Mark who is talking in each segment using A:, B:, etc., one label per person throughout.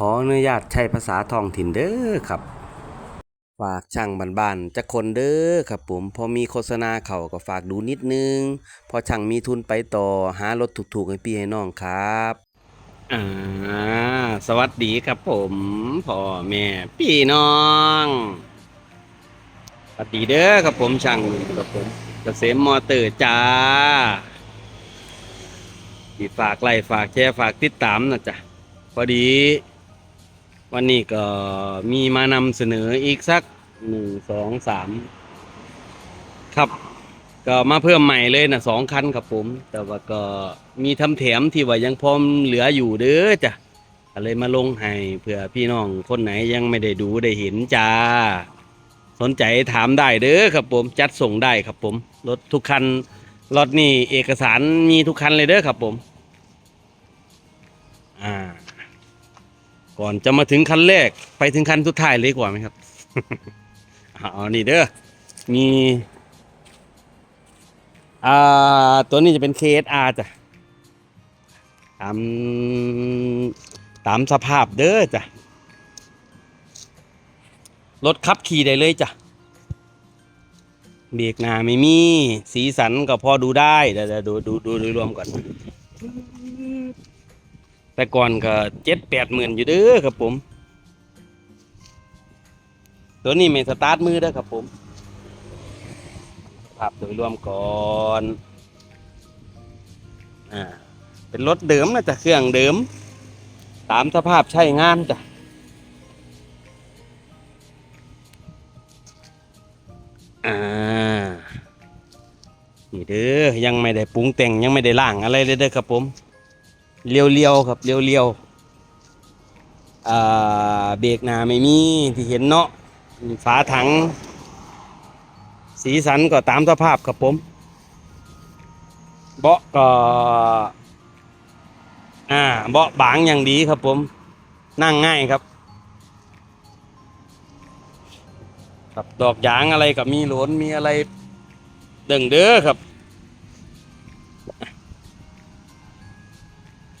A: ขออนุญาตใช้ภาษาท้องถิ่นเด้อครับ ฝากช่างบ้านๆจะคนเด้อครับผม พอมีโฆษณาเขาก็ฝากดูนิดนึง พอช่างมีทุนไปต่อหารถถูกๆให้พี่ให้น้องครับอ่าสวัสดีครับผมพ่อแม่พี่น้องสวัสดีเด้อครับผมช่างครับผมเกษมมอเตอร์จ้าอีฝากไลค์ฝากแชร์ฝากติดตามนะจ๊ะพอดี วันนี้ก็มีมานำเสนออีกสักหนึ่งสองสามครับ ก็มาเพิ่มใหม่เลยนะสองคันครับผม แต่ว่าก็มีทำแถมที่ว่ายังพร้อมเหลืออยู่เด้อจ้ะก็เลยมาลงให้เผื่อพี่น้องคนไหนยังไม่ได้ดูได้เห็นจ้า สนใจถามได้เด้อครับผมจัดส่งได้ครับผมรถทุกคันรถนี่เอกสารมีทุกคันเลยเด้อครับผม อ่า ก่อนจะมาถึงคันแรกไปถึงคันสุดท้ายเลยดีกว่าไหมครับเอานี่เด้อมีอ่าตัวนี้จะเป็น KSR จ้ะตามตามสภาพเด้อจ้ะรถขับขี่ได้เลยจ้ะเบรกหน้าไม่มี สีสันก็พอดูได้เดี๋ยวดูดูดูโดยรวมก่อน แต่ก่อนก็เจ็ดแปดหมื่นอยู่เด้อครับผม ตัวนี้ไม่สตาร์ทมือเด้อครับผมภาพโดยรวมก่อนอ่าเป็นรถเดิมนะจ๊ะเครื่องเดิม ตามสภาพใช้งานจ้ะอ่านี่เด้อยังไม่ได้ปรุงแต่งยังไม่ได้ล่างอะไรเลยเด้อครับผม เลียวๆครับเลียวๆอ่าเบรกหน้าไม่มีที่เห็นเนาะฝาถัง สีสันก็ตามสภาพครับผมเบาะก็อ่าเบาะบางอย่างดีครับผม นั่งง่ายครับครับดอกยางอะไรกับมีหลนมีอะไรเด้งเด้อครับ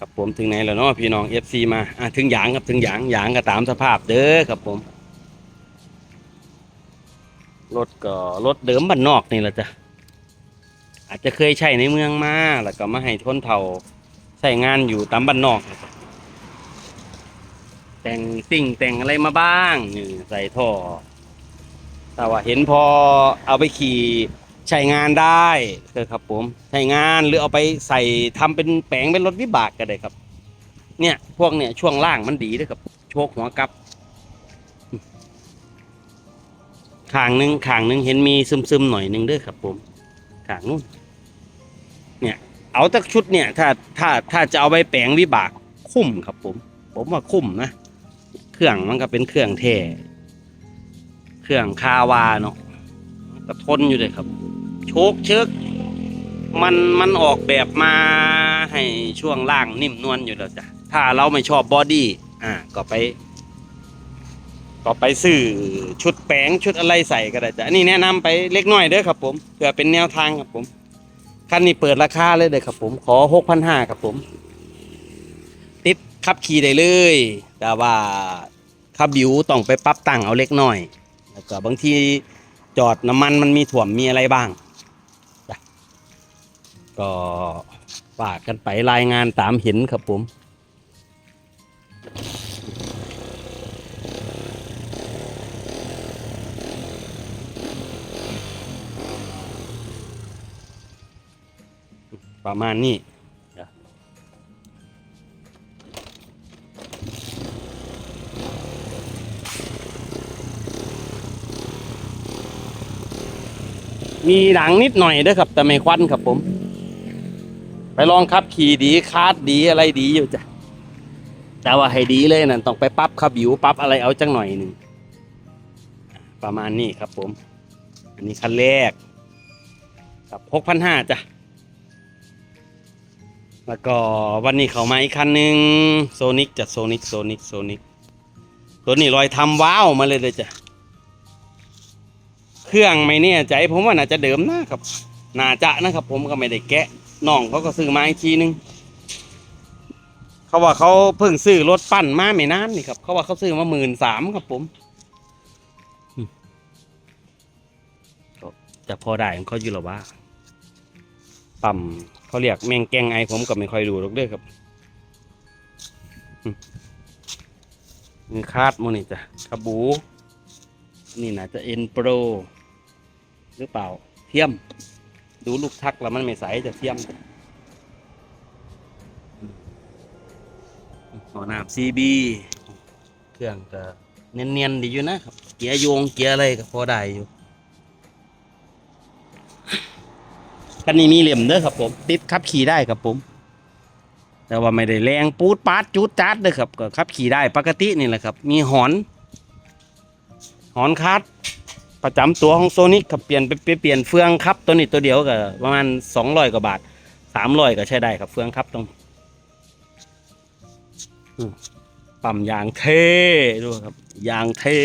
A: ครับผมถึงไหนแล้วเนาะพี่น้อง FC มาอะถึงหยางครับถึงหยางหยางก็ตามสภาพเด้อครับผมรถก็รถเดิมบ้านนอกนี่แหละจ้ะอาจจะเคยใช้ในเมืองมาแล้วก็มาให้ทนเผาใช้งานอยู่ตามบ้านนอก แต่งสิ่งแต่งอะไรมาบ้างนี่ใส่ท่อแต่ว่าเห็นพอเอาไปขี่ ใช้งานได้เออครับผมใช้งานหรือเอาไปใส่ทำเป็นแปลงเป็นรถวิบากก็ได้ครับ เนี่ยพวกเนี่ยช่วงล่างมันดีด้วยครับ โชคหัวกลับขางหนึ่งขางหนึ่งเห็นมีซึมๆหน่อยหนึ่งด้วยครับ ผมขางนู้นเนี่ยเอาตักชุดเนี่ยถ้าถ้าถ้าจะเอาไปแปลงวิบากคุ้มครับ ผม ผมว่าคุ้มนะเครื่องมันก็เป็นเครื่องเทเครื่องคาวาเนาะก็ทนอยู่เลยครับ โชคเชิกมันมันออกแบบมาให้ช่วงล่างนิ่มนวลอยู่แล้วจ้ะ ถ้าเราไม่ชอบบอดี้อ่าก็ไป ก็ไปซื้อชุดแป้งชุดอะไรใส่ก็ได้จ้ะอันนี้แนะนำไปเล็กน้อยเด้อครับผมเพื่อเป็นแนวทางครับผมคันนี้เปิดราคาเลยเด้อครับผมขอหกพันห้าครับผม ติดขับขี่ได้เลย แต่ว่าขับบิวต้องไปปรับตั้งเอาเล็กน้อยแล้วก็บางทีจอดน้ำมันมันมีถ่วมมีอะไรบ้าง ก็ฝากกันไปรายงานตามเห็นครับผมประมาณนี้มีหลังนิดหน่อยด้วยครับ แต่ไม่ควันครับผม ไปลองขับขี่ดีคาดดีอะไรดีอยู่จ้ะแต่ว่าให้ดีเลยนั่นต้องไปปั๊บขับบิวปั๊บอะไรเอาจังหน่อยหนึ่งประมาณนี้ครับผม อันนี้คันแรกกับหกพันห้าจ้ะ แล้วก็วันนี้เขามาอีกคันหนึ่งโซนิกจะโซนิกโซนิกโซนิกตัวนี้รอยทำว้าวมาเลยเลยจ้ะ เครื่องไม่เนี่ยใจผมว่าน่าจะเดิมนะครับ น่าจะนะครับผมก็ไม่ได้แกะ น้องเขาก็ซื้อมาอีกทีนึงเขาเขาว่าเขาเพิ่งซื้อรถปั้นมาไม่นานนี่ครับ เขาว่าเขาซื้อมาหมื่นสามครับผมอืมก็จะพอได้ของเขาอยู่หรอวะปั๊มเขาเรียกแมงแกงไอผมก็ไม่ค่อยดูหรอกเด้อครับอืมมือคาดมูนี่จ้ะคาบู นี่นะจะเอ็นโปร หรือเปล่า เทียม ดูลูกทักแล้วมันไม่ใสจะเทียมหัวหน้าซีบีเครื่องก็เนียนๆดีอยู่นะครับ เกียร์โยงเกียร์อะไรก็พอได้อยู่คันนี้มีเหลี่ยมเด้อครับผม ติดขับขี่ได้ครับผม แต่ว่าไม่ได้แรงปูดปาดจูดจัดเด้อครับ ก็ขับขี่ได้ปกตินี่แหละครับ มีหอน หอนคัด ประจำตัวของโซนิกครับเปลี่ยนไปเปลี่ยนเฟืองครับตัวนี้ตัวเดียวก็ประมาณสองร้อยกว่าบาทสามร้อยก็ใช้ได้ครับเฟืองครับตรงปั๊มยางเท่ด้วยครับยางเท่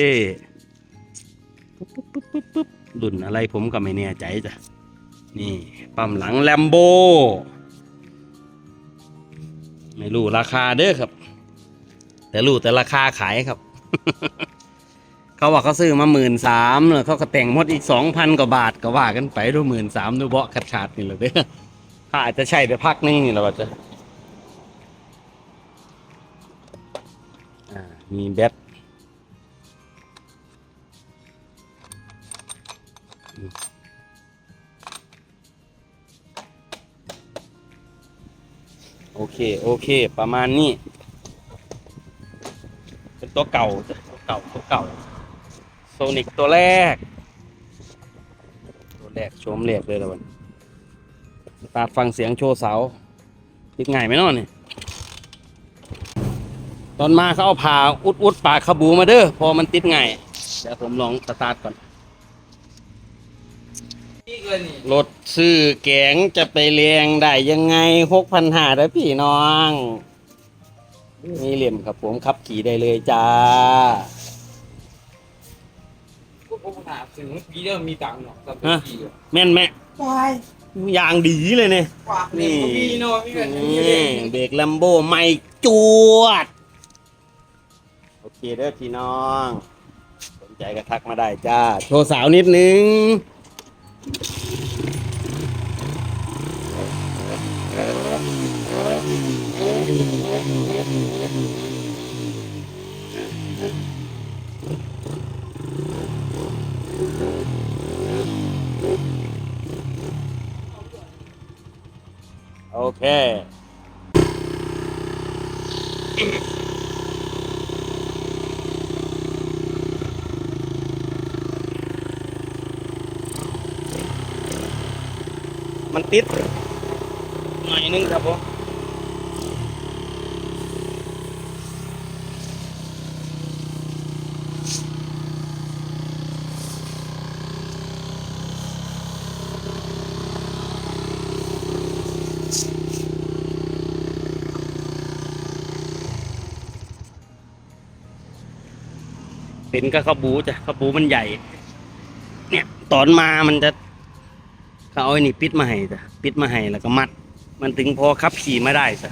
A: ปุ๊บปุ๊บปุ๊บปุ๊บปุ๊บรุ่นอะไรผมก็ไม่แน่ใจจ้ะนี่ปั๊มหลังแลมโบไม่รู้ราคาเด้อครับ แต่รู้แต่ราคาขายครับ เขาว่าเขาซื้อมาหมื่นสามแล้วเขาก็แต่งหมดอีกสองพันกว่าบาทก็ว่ากันไปดูหมื่นสามดูเบาะขาดขาดนี่แหละเด้อถ้าอาจจะใช่ไปพักนึงนี่แหละว่าจะมีแบตโอเค โอเค ประมาณนี้ เป็นตัวเก่า ตัวเก่า ตัวเก่า ซนิกตัวแรก ตัวแรกโชมเรียกเลยละวันตาฟังเสียงโชว์เสาติดง่ายไหมนาะนี่ตอนมาเขาเอาผ่าอุดอุดปากขบูมาเด้อพอมันติดง่ายเดี๋ยวผมลองสตาร์ทก่อนรถซื้อแกงจะไปเลียงได้ยังไงหกพันห้าได้พี่น้องมีเหลี่ยมครับผมขับขี่ได้เลยจ้า
B: พวกผมถามถึงปีเริ่มมีตังค์เนาะสัก
A: ฮะ
B: ปีอะ
A: แม่นแม่
B: วาย
A: ยางดีเลยเนี่ย
B: กว่านี่ก็มีเนาะมีกัน
A: นี่
B: มีเอง
A: เบรกลัมโบไม่จวด โอเคเด้อพี่น้อง สนใจก็ทักมาได้จ้า โชว์สาวนิดนึง โอเค มันติดหน่อยนึงครับผม เป็นก็ข้าวบูจ้ะข้าวบูมันใหญ่ เนี่ยตอนมามันจะเขาเอาไอ้นี่ปิดมาให้จ้ะปิดมาให้แล้วก็มัด มันถึงพอขับขี่ไมาได้จ้ะ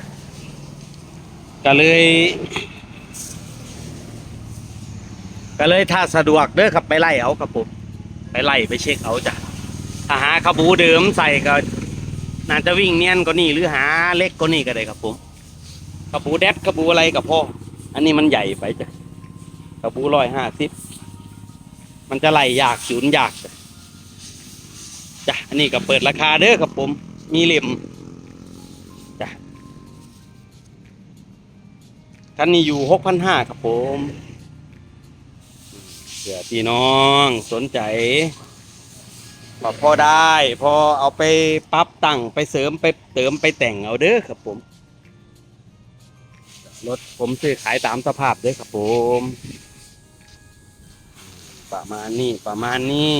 A: ก็เลย ก็เลยถ้าสะดวกเด้อครับไปไล่เอาครับผมไปไล่ไปเช็คเอาจ้ะถ้าหาขบูเดิมใส่ก็น่าจะวิ่งเนียนก็นี่หรือหาเล็กก็นี่ก็ได้ครับผมขบูแดดขบูอะไรกับพ่ออันนี้มันใหญ่ไปจ้ะ ขบูร้อยห้าสิบมันจะไหล่ยากศูนย์ยากจ้ะอันนี้ก็เปิดราคาเด้อครับผม มีเหลี่ยมจ้ะคันนี้อยู่หกพันห้าครับผมเผื่อพี่น้องสนใจก็พอได้ พอเอาไปปรับตั้งไปเสริมไปเติมไปแต่งเอาเด้อครับผมรถผมซื้อขายตามสภาพเด้อครับผม ประมาณนี้ประมาณนี้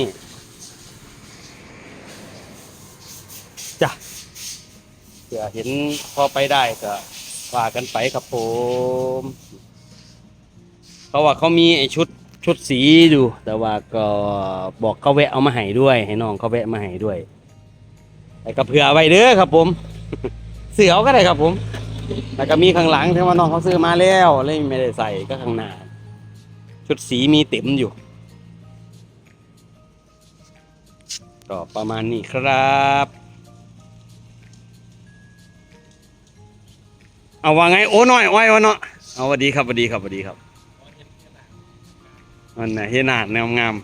A: จ้ะเผื่อเห็นพอไปได้ก็ว่ากันไปครับผม เขาว่าเขามีไอชุดชุดสีอยู่ แต่ว่าก็บอกเขาแวะเอามาให้ด้วย ให้น้องเขาแวะมาให้ด้วยแต่ก็เผื่อไว้เด้อครับ ผม เสือเอาก็ได้ครับผมแล้วก็มีข้างหลังที่ว่าน้องเขาซื้อมาแล้วเลยไม่ได้ใส่ก็ข้างหน้า ชุดสีมีเต็มอยู่ ก็ประมาณนี้ครับ เอาว่าไงโอ้หน่อยอ้อยวะเนาะเอาสวัสดีครับสวัสดีครับสวัสดีครับมันน่ะเฮนาดแนวงาม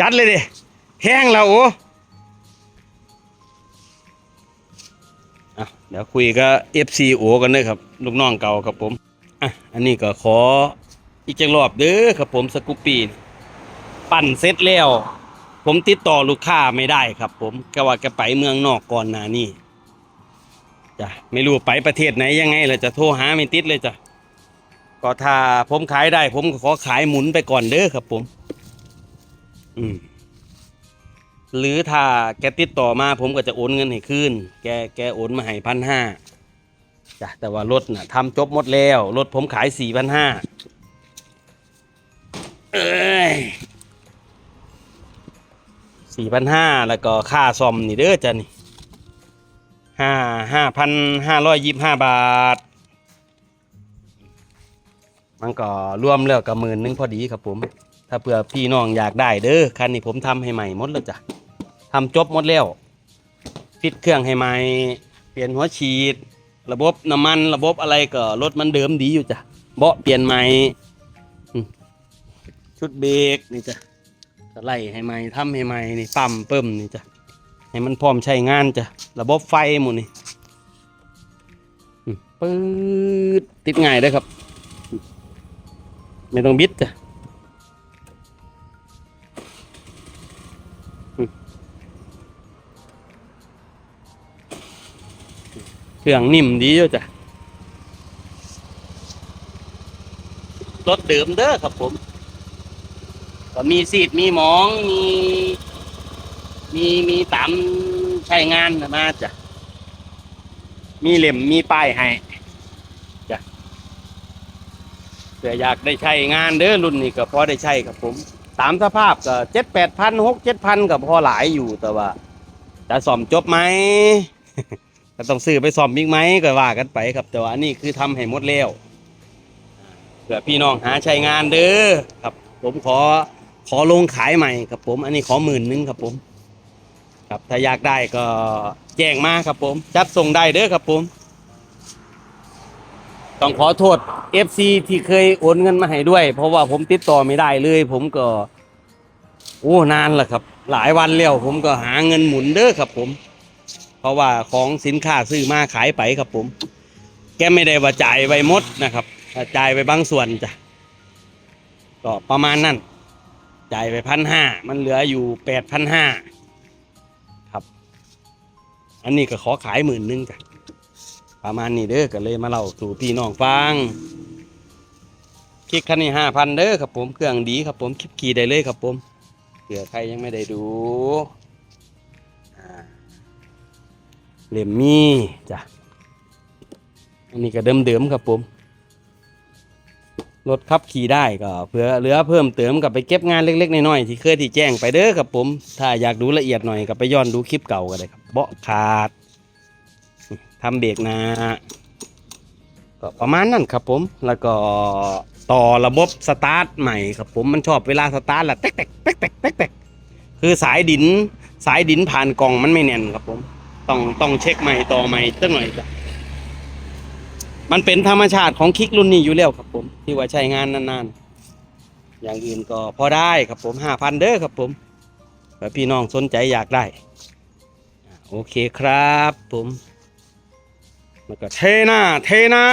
A: จัดเลยดิแห้งแล้วโอ้เดี๋ยวคุยกับ FC โอกันเลยครับ ลูกน้องเก่าครับผมอะอันนี้ก็ขออีกจังรอบเด้อครับผมสกูปปีนปั่นเสร็จแล้ว ผมติดต่อลูกค้าไม่ได้ครับ ผมก็ว่าแกไปเมืองนอกก่อนหน้านี้จ้ะไม่รู้ไปประเทศไหนยังไงเลยจะโทรหาไม่ติดเลยจ้ะก็ถ้าผมขายได้ ผมขอขายหมุนไปก่อนเด้อครับ ผม อืมหรือถ้าแกติดต่อมาผมก็จะโอนเงินให้คืนแกแกโอนมาให้พันห้าจ้ะแต่ว่ารถน่ะทำจบหมดแล้ว รถผมขายสี่พันห้าเอ้ย สี่พันห้าแล้วก็ค่าซ่อมนี่เด้อจ้ะนี่ห้าห้าพันห้าร้อยยี่ห้าบาท มันก็รวมแล้วกับหมื่นนึงพอดีครับผม ถ้าเผื่อพี่น้องอยากได้เด้อคันนี้ผมทำให้ใหม่หมดแล้วจ้ะทำจบหมดแล้วฟิตเครื่องให้ใหม่ เปลี่ยนหัวฉีด ระบบน้ำมันระบบอะไรก็รถมันเดิมดีอยู่จ้ะเบาะเปลี่ยนใหม่ชุดเบรกนี่จ้ะ ไล่ให้ใหม่ทำให้ใหม่นี่ปั๊มเปิ่มนี่จ้ะให้มันพร้อมใช้งานจ้ะระบบไฟหมดนี่ปื๊ดติดง่ายเด้อครับ ไม่ต้องบิดจ้ะเครื่องนิ่มดีอยู่จ้ะรถเดิมเด้อครับผม ก็มีซีดมีหมองมีมีมีตามใช้งานนะมาจ้ะมีเหล่มมีป้ายให้จ้ะเผื่ออยากได้ใช้งานเด้อรุ่นนี้ก็พอได้ใช้ครับผม ตามสภาพก็เจ็ดแปดพันหกเจ็ดพันก็พอหลายอยู่แต่ว่าจะซ่อมจบไหมก็ต้องซื้อไปซ่อมอีกไหมก็ว่ากันไปครับ แต่ว่านนี้คือทำให้หมดแล้วเผื่อพี่น้องหาใช้งานเด้อครับ ผมขอ ขอลงขายใหม่ครับผม อันนี้ขอหมื่นหนึงครับผม ครับถ้าอยากได้ก็แจ้งมาครับผม จัดส่งได้เด้อครับผม ต้องขอโทษ FC ที่เคยโอนเงินมาให้ด้วย เพราะว่าผมติดต่อไม่ได้เลย ผมก็โอ้นานแล้วครับ หลายวันแล้วผมก็หาเงินหมุนเด้อครับผม เพราะว่าของสินค้าซื้อมาขายไปครับผม แกไม่ได้ว่าจ่ายไปหมดนะครับจ่ายไปบางส่วนจ้ะก็ประมาณนั้น จ่ายไปพันห้ามันเหลืออยู่แปดพันห้าครับ อันนี้ก็ขอขายหมื่นหนึงจ้ะประมาณนี้เด้อก็เลยมาเล่าสู่พี่น้องฟังคลิกคันนี้ห้าพันเด้อครับผมเครื่องดีครับผมคลิปขี่ได้เลยครับผมเผื่อใครยังไม่ได้ดูเลมมี่จ้ะอันนี้ก็เดิมๆครับผม รถขับขี่ได้ก็เผื่อเหลือเพิ่มเติมกับไปเก็บงานเล็กๆน้อยๆที่เคยที่แจ้งไปเด้อครับผม ถ้าอยากดูละเอียดหน่อยก็ไปย้อนดูคลิปเก่าก็ได้ครับเบาะขาดทำเบรกหนาก็ประมาณนั้นครับผม แล้วก็ต่อระบบสตาร์ทใหม่ครับผมมันชอบเวลาสตาร์ทละแตกแตกแตกแตกแตกแตกคือสายดินสายดินผ่านกล่องมันไม่แน่นครับผม ต้องต้องเช็คใหม่ต่อใหม่ตั้งหน่อยจ้ะ มันเป็นธรรมชาติของคลิกรุ่นนี้อยู่แล้วครับผม ที่ว่าใช้งานนานๆ อย่างอื่นก็พอได้ครับผมห้าพันเด้อครับผมเผื่อพี่น้องสนใจอยากได้ โอเคครับผมแล้วก็เทนาเทนา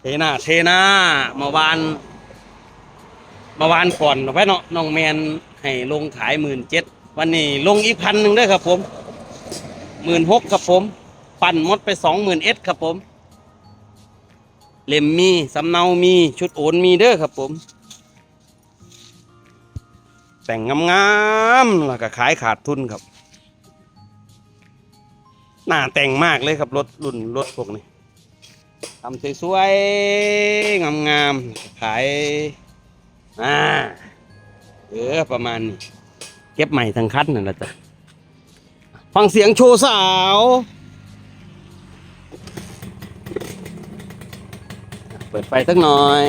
A: เทนาเทนาเมื่อวานเมื่อวานก่อนไว้เนาะน้องแมนให้ลงขายหมื่นเจ็ดวันนี้ลงอีกพันหนึ่งเด้อครับผมหมื่นหกครับผม ปั่นมดไปสองหมื่นเอ็ดครับผม เล่มมีสำเนามีชุดโอนมีเด้อครับผม แต่งงามๆแล้วก็ขายขาดทุนครับ หน้าแต่งมากเลยครับรถรุ่นรถพวกนี้ทำสวยๆงามๆขายอ่าเออประมาณนี้ เก็บใหม่ทั้งคันนั่นแหละจ้ะฟังเสียงโชว์สาว เปิดไฟสักหน่อย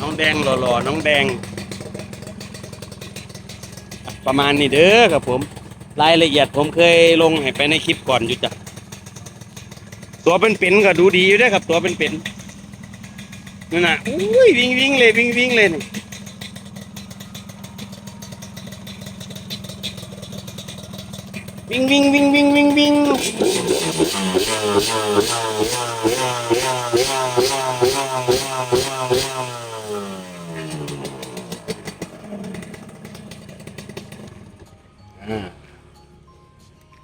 A: น้องแดงหล่อๆ น้องแดง ประมาณนี้เด้อครับผม รายละเอียดผมเคยลงให้ไปในคลิปก่อนอยู่จ้ะตัวเป็นๆก็ดูดีอยู่เด้ครับ ตัวเป็นๆนั่นน่ะอุ้ยวิ่งวิ่งเลยวิ่งวิ่งเลยนี่วิ่งวิ่งวิ่งวิ่งวิ่งวิ่งอ่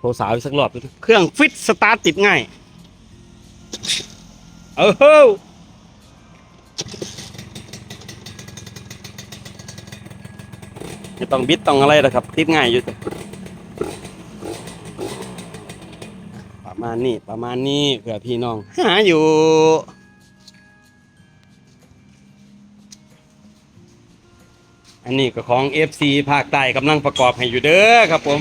A: โทรสาวอีกสักรอบดูดิเครื่องฟิตสตาร์ทติดง่าย เออเฮ้ยไม่ต้องบิดต้องอะไรนะครับ ติดง่ายอยู่ประมาณนี้ประมาณนี้เผื่อพี่น้อง หาอยู่อันนี้ก็ของ FC ภาคใต้กำลังประกอบให้อยู่เด้อครับผม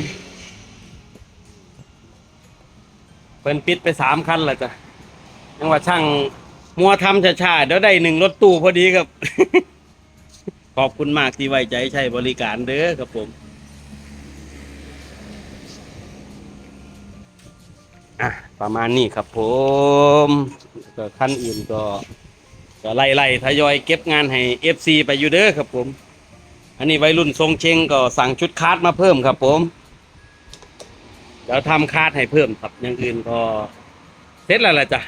A: เพิ่นปิดไปสามคันแล้วจ้ะยังว่าช่างมัวทำช้าๆเดี๋ยวได้หนึ่งรถตู้พอดีครับ ขอบคุณมากที่ไว้ใจใช้บริการเด้อครับผมอะประมาณนี้ครับผมก็ขั้นอื่นก็ก็ไล่ๆทยอยเก็บงานให้ FC ไปอยู่เด้อครับผม อันนี้วัยรุ่นทรงเชงก็สั่งชุดคาดมาเพิ่มครับผม เดี๋ยวทำคาดให้เพิ่มครับอย่างอื่นก็เสร็จแล้วล่ะจ้ะ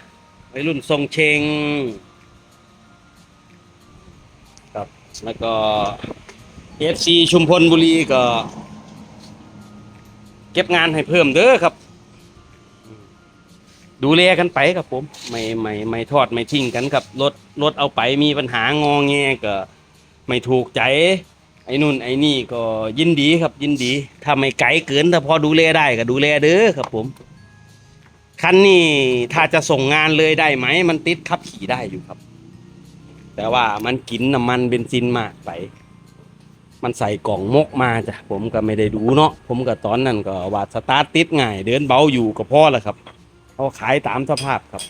A: วัยรุ่นทรงเชงครับแล้วก็เอฟซีชุมพลบุรีก็ เก็บงานให้เพิ่มเด้อครับ ดูแลกันไปครับผม ไม่ไม่ไม่ทอดไม่ทิ้งกันครับรถรถเอาไปมีปัญหางองแงก็ ไม่ถูกใจ ไอ้นู่นไอ้นี่ก็ยินดีครับยินดีถ้าไม่ไกลเกินถ้าพอดูแลได้ก็ดูแลเด้อครับผมคันนี้ถ้าจะส่งงานเลยได้ไหม มันติดขับขี่ได้อยู่ครับ แต่ว่ามันกินน้ำมันเบนซินมากไป มันใส่กล่องมกมาจ้ะผมก็ไม่ได้ดูเนาะผมก็ตอนนั้นก็ว่าสตาร์ทติดง่ายเดินเบาอยู่ก็พอแล้วครับเขาขายตามสภาพครับ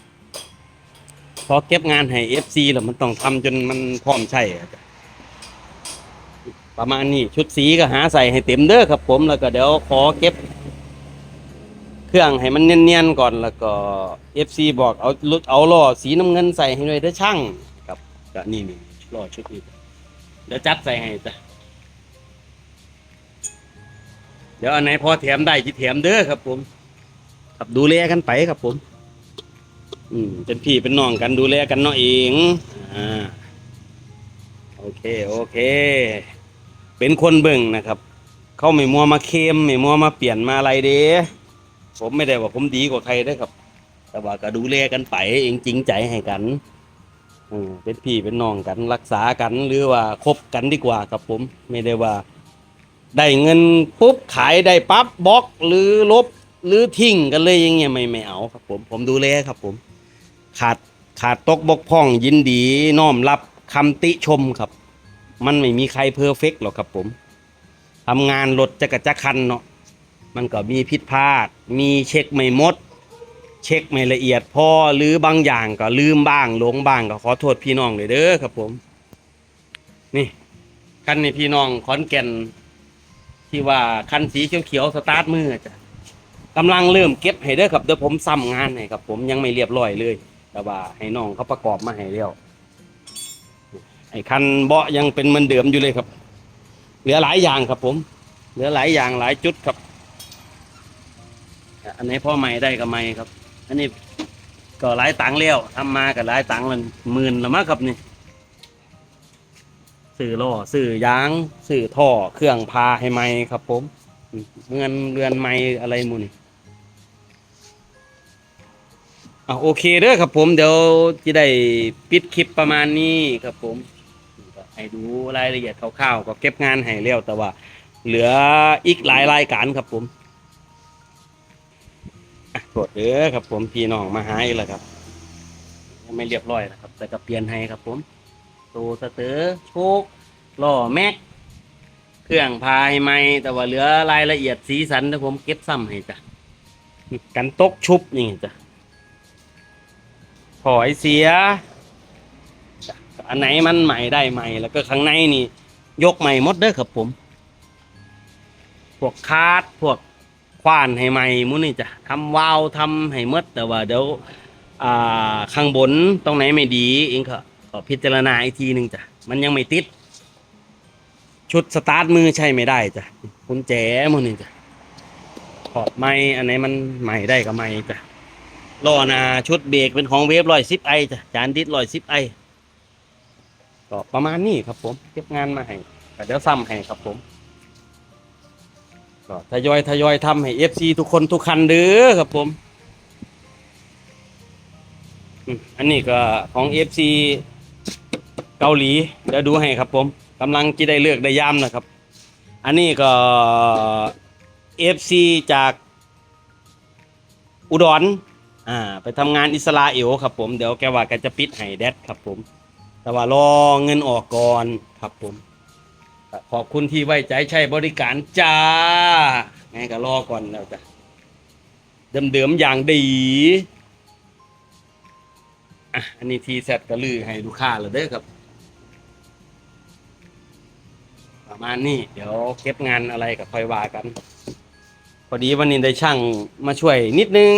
A: พอเก็บงานให้เอฟซีแล้วมันต้องทำจนมันพร้อมใช่จ้ะ ประมาณนี้ชุดสีก็หาใส่ให้เต็มเด้อครับ ผมแล้วก็เดี๋ยวขอเก็บ เครื่องให้มันเนียนๆก่อนแล้วก็ FC บอกเอาลุเอาล้อสีน้ำเงินใส่ให้หน่อยเด้อช่างครับก็นี่นี่ล้อชุดนี้เดี๋ยวจัดใส่ให้จ้ะเดี๋ยวอันไหนพอแถมได้จิแถมเด้อครับ ผมครับดูแลกันไปครับผม อืมเป็นพี่เป็นน้องกันดูแลกันเนาะเองอ่าโอเค โอเค เป็นคนเบิ่งนะครับ เขาไม่มัวมาเค็มไม่มัวมาเปลี่ยนมาอะไรเด้ผมไม่ได้ว่าผมดีกว่าใครได้ครับ แต่ว่าก็ดูแลกันไปเองจริงใจให้กันอืมเป็นพี่เป็นน้องกันรักษากันหรือว่าคบกันดีกว่าครับผมไม่ได้ว่า ได้เงินปุ๊บขายได้ปั๊บบล็อกหรือลบหรือทิ้งกันเลยอย่างเงี้ยไม่ไม่เอาครับ ผมผมดูแลครับ ผม ขาดขาดตกบกพร่องยินดีน้อมรับคำติชมครับ มันไม่มีใครเพอร์เฟกต์หรอกครับผมทำงานรถจักระจักคันเนาะมันก็มีผิดพลาด มีเช็คไม่หมด เช็คไม่ละเอียดพอหรือบางอย่างก็ลืมบ้างหลงบ้างก็ขอโทษพี่น้องเลยเด้อครับผม นี่คันนี้พี่น้องขอนแก่น ที่ว่าคันสีเขียวๆสตาร์ทมือจ้ะกำลังเริ่มเก็บให้เด้อครับเดี๋ยวผมซ้ำงานให้ครับผมยังไม่เรียบร้อยเลย แต่ว่าให้น้องเขาประกอบมาให้แล้ว ไอ้คันเบาะยังเป็นเหมือนเดิมอยู่เลยครับ เหลือหลายอย่างครับผม เหลือหลายอย่างหลายจุดครับ อันไหนี้พ่อใหม่ได้กับใหม่ครับ อันนี้ก็หลายตังค์แล้วทำมากับหลายตังค์มันหมื่นละมั้งครับนี่สื่อล้อสื่อยางสื่อท่อเครื่องพาให้ใหม่ครับ ผมเงินเรือนใหม่อะไรมูนี่อะโอเคเด้อครับผมเดี๋ยวจะได้ปิดคลิปประมาณนี้ครับผม ให้ดูรายละเอียดคร่าวๆก็เก็บงานให้แล้วแต่ว่า เหลืออีกหลายรายการครับผมอะโทษเด้อครับผมพี่น้องมาหาอีกแล้วครับยังไม่เรียบร้อยนะครับ แต่ก็เปลี่ยนให้ครับผมตัวสเตอร์โชคล้อแม็ก เครื่องพายไม่แต่ว่าเหลือรายละเอียดสีสันที่ผมเก็บซ้ำให้จ้ะกันตกชุบนี่จ้ะถอยเสีย อันไหนมันใหม่ได้ใหม่แล้วก็ข้างในนี่ยกใหม่หมดเด้อครับผม พวกคาดพวกควานให้ใหม่มุนี่จ้ะทำวาวทำให้มดแต่ว่าเดี๋ยวอ่าข้างบนตรงไหนไม่ดีเองก็ก็พิจารณาอีกทีหนึ่งจ้ะมันยังไม่ติด ชุดสตาร์ทมือใช้ไม่ได้จ้ะกุญแจหมันนี่จ้ะถอดไม่อันไหนมันใหม่ได้ก็ใหม่จ้ะล้อหน้าชุดเบรกเป็นของเวฟร้อยสิบไอจ้ะจานดิสร้อยสิบไอ ก็ประมาณนี้ครับผมเก็บงานมาให้เดี๋ยวซ้ำให้ครับผมก็ทยอยทยอยทำให้เอฟซีทุกคนทุกคันเด้อครับผมอันนี้ก็ของเอฟซีเกาหลีเดี๋ยวดูให้ครับผมกำลังจะได้เลือกได้ย่ำนะครับ อันนี้ก็เอฟซีจากอุดรอ่าไปทำงานอิสราเอลครับผม เดี๋ยวแกว่าแกจะปิดไห้แดดครับผม แต่ว่ารอเงินออกก่อนครับผม ขอบคุณที่ไว้ใจใช้บริการจ้า ไงก็รอก่อนแล้วจ้ะเดิมๆอย่างดีอะอันนี้ทีเสร็จก็ลือให้ลูกค้าแล้วเด้อครับ ประมาณนี้เดี๋ยวเก็บงานอะไรกับค่อยว่ากัน พอดีวันนี้ได้ช่างมาช่วยนิดนึง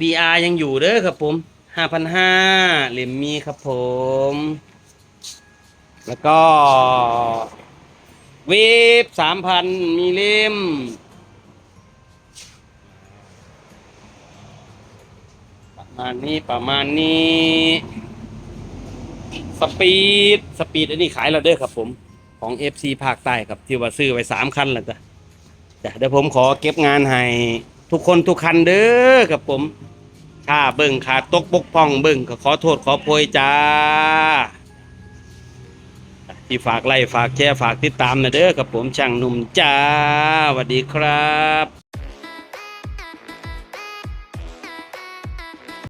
A: DR ยังอยู่เด้อครับผม ห้าพันห้าเหลมมีครับผม แล้วก็เวฟสามพันมีเล่ม ประมาณนี้ประมาณนี้ สปีด สปีดอันนี้ขายเราเด้อครับผม ของ FC ภาคใต้ครับ ที่ว่าซื้อไว้สามคันแล้วจ้ะเดี๋ยวผมขอเก็บงานให้ทุกคนทุกคันเด้อครับผม ถ้าเบิ่งขาดตกบกพร่องเบิ่งก็ขอโทษขอโพยจ้า ที่ฝากไล่ฝากแชร์ฝากติดตามนะเด้อกับผมช่างหนุ่มจ้าสวัสดีครับ